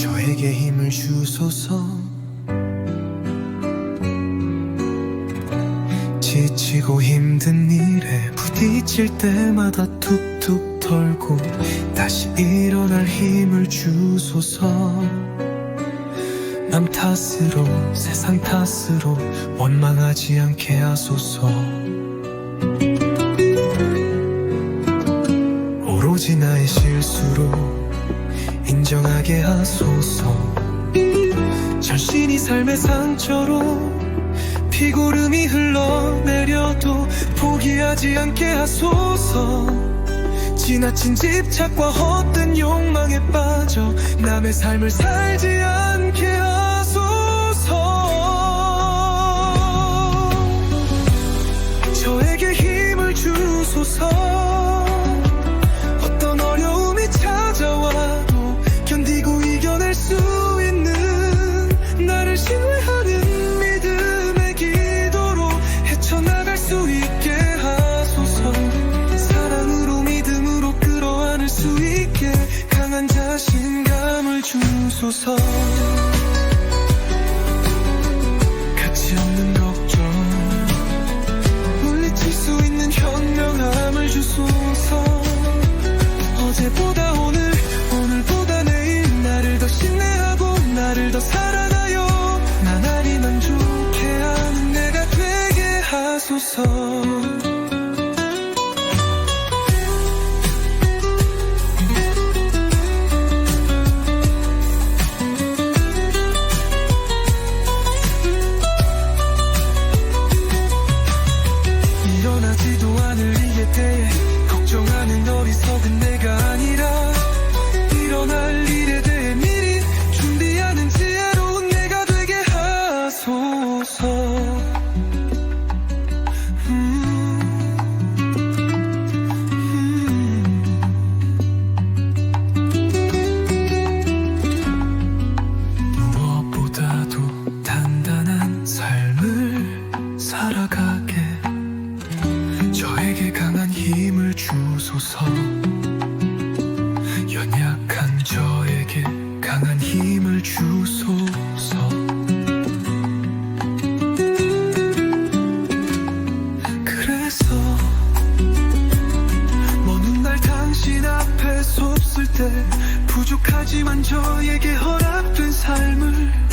저에게 힘을 주소서. 지치고 힘든 일에 부딪힐 때마다 툭툭 털고 다시 일어날 힘을 주소서. 남 탓으로 세상 탓으로 원망하지 않게 하소서. 오로지 나의 실수로 인정하게 하소서. 자신이 삶의 상처로 피고름이 흘러내려도 포기하지 않게 하소서. 지나친 집착과 헛된 욕망에 빠져 남의 삶을 살지 않게 하소서 주소서 가치 없는 걱정 물리칠 수 있는 현명함을 주소서. 어제보다 오늘 오늘보다 내일 나를 더 신뢰하고 나를 더 사랑하여 나날이 만족해 하는 내가 되게 하소서 강한 힘을 주소서. 연약한 저에게 강한 힘을 주소서. 그래서 먼 훗날 당신 앞에 섰을 때 부족하지만 저에게 허락된 삶을